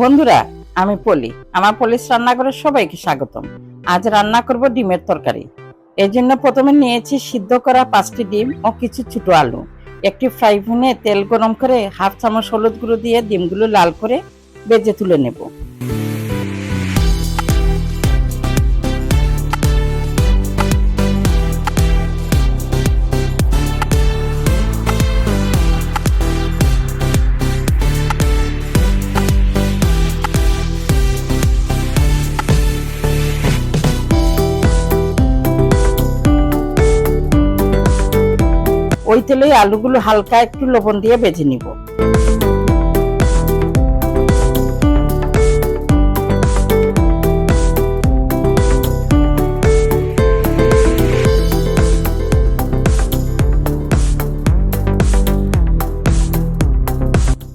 বন্ধুরা, আমি পলি। আমার পলিশ রান্নাঘরে সবাইকে স্বাগতম। আজ রান্না করব ডিমের তরকারি। এই জন্য প্রথমে নিয়েছি সিদ্ধ করা পাঁচটি ডিম ও কিছু ছোট আলু। একটি ফ্রাই প্যানে তেল গরম করে হাফ চামচ হলুদ গুঁড়ো দিয়ে ডিমগুলো লাল করে বেজে তুলে নেব। ওই তেলে আলুগুলো হালকা একটু লবণ দিয়ে বেজে নিব।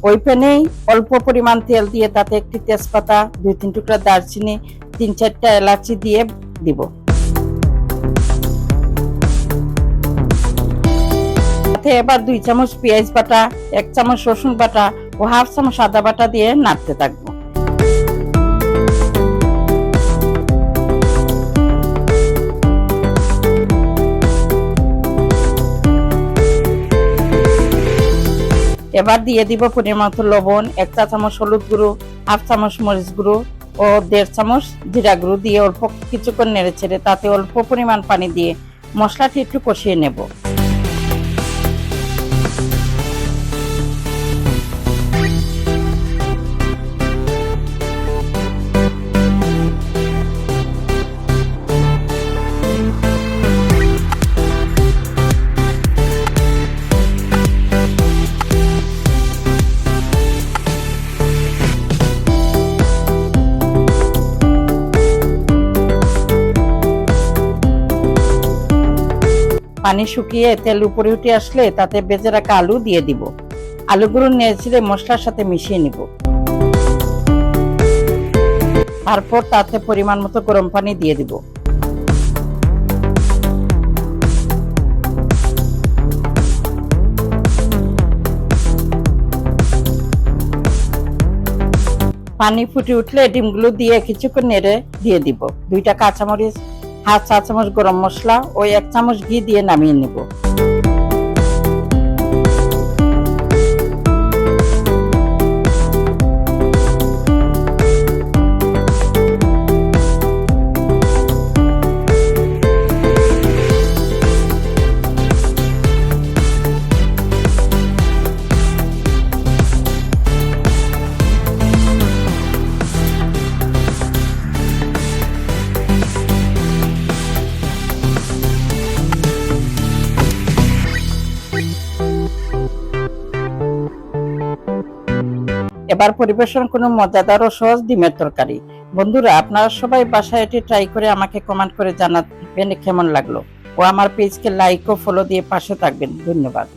ওই প্যানেই অল্প পরিমাণ তেল দিয়ে তাতে একটি তেজপাতা দুই তিন টুকরা দারচিনি তিন চারটা এলাচি দিয়ে দিব। সাথে এবার দুই চামচ পেঁয়াজ বাটা, এক চামচ রসুন বাটা ও হাফ চামচ আদা বাটা দিয়ে নাড়তে থাকব। এবার দিয়ে দিব পরিমাণ লবণ, এক চা চামচ হলুদ গুঁড়ো, হাফ চামচ মরিচ গুঁড়ো ও দেড় চামচ জিরা গুঁড়ো দিয়ে অল্প কিছুক্ষণ নেড়ে ছেড়ে তাতে অল্প পরিমাণ পানি দিয়ে মশলাটি একটু কষিয়ে নেব। পানি শুকিয়ে তেল উপরে উঠে আসলে তাতে বেজে রাখা আলু দিয়ে দিব। আলুগুলো নেড়ে মশলার সাথে মিশিয়ে নিব। তারপর তাতে পরিমাণ মতো গরম পানি দিয়ে দিব। পানি ফুটে উঠলে ডিমগুলো দিয়ে কিছুক্ষণ নেড়ে দিয়ে দিব। দুইটা কাঁচামরিচ হাফ চা চামচ গরম মশলা ও এক চামচ ঘি দিয়ে নামিয়ে নেব। এবার পরিবেশন কোনো মজাদার ও সহজ ডিমের তরকারি। বন্ধুরা, আপনারা সবাই বাসায় এটি ট্রাই করে আমাকে কমেন্ট করে জানাবেন কেমন লাগল। ও আমার পেজকে লাইক ও ফলো দিয়ে পাশে থাকবেন। ধন্যবাদ।